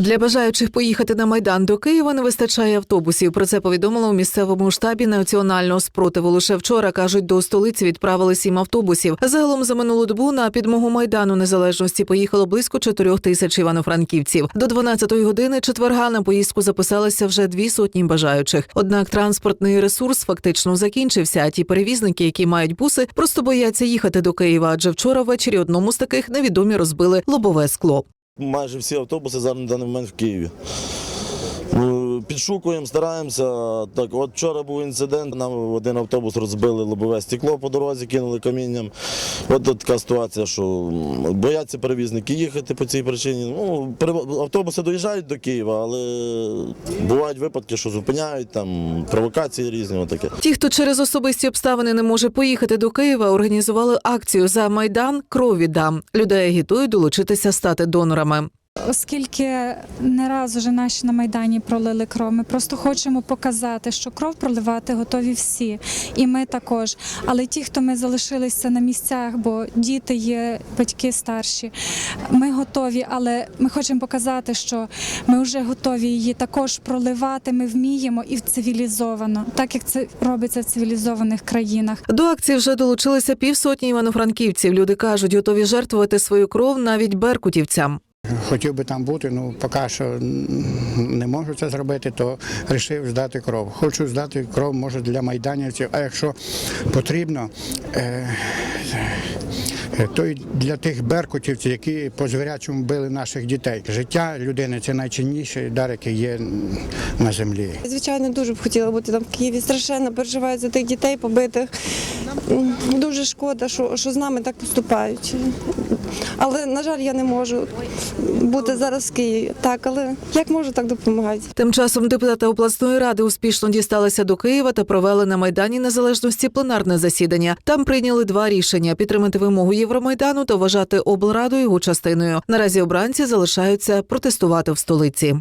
Для бажаючих поїхати на майдан до Києва не вистачає автобусів. Про це повідомили у місцевому штабі національного спротиву. Лише вчора кажуть, до столиці відправили сім автобусів. Загалом за минулу добу на підмогу майдану незалежності поїхало близько чотирьох тисяч івано-франківців. До 12-ї години четверга на поїздку записалися вже дві сотні бажаючих. Однак транспортний ресурс фактично закінчився. А ті перевізники, які мають буси, просто бояться їхати до Києва. Адже вчора ввечері одному з таких невідомі розбили лобове скло. Майже всі автобуси зараз на даний момент в Києві. Підшукуємо, стараємося. Так, от вчора був інцидент, нам один автобус розбили лобове стекло по дорозі, кинули камінням. От така ситуація, що бояться перевізники їхати по цій причині. Ну, автобуси доїжджають до Києва, але бувають випадки, що зупиняють, там провокації різні. Отаке. Ті, хто через особисті обставини не може поїхати до Києва, організували акцію за майдан кров віддам. Людей агітують долучитися стати донорами. Оскільки не раз уже наші на майдані пролили кров, ми просто хочемо показати, що кров проливати готові всі, і ми також. Але ті, хто ми залишилися на місцях, бо діти є, батьки старші, ми готові, але ми хочемо показати, що ми вже готові її також проливати. Ми вміємо і цивілізовано, так як це робиться в цивілізованих країнах. До акції вже долучилися півсотні івано-франківців. Люди кажуть, готові жертвувати свою кров навіть беркутівцям. Хотів би там бути, ну поки що не можу це зробити, то вирішив здати кров. Хочу здати кров, може, для майданівців, а якщо потрібно, е, е, то й для тих беркутівців, які по звірячому били наших дітей. Життя людини це найцінніший дар, який є на землі. Звичайно, дуже б хотіла бути там в Києві. Страшенно переживаю за тих дітей побитих. Дуже шкода, що, що з нами так поступають. Але, на жаль, я не можу бути зараз в Києві. Так, але як можу, так допомагати. Тим часом депутати обласної ради успішно дісталися до Києва та провели на майдані незалежності пленарне засідання. Там прийняли два рішення: підтримати вимогу Євромайдану та вважати облраду його частиною. Наразі обранці залишаються протестувати в столиці.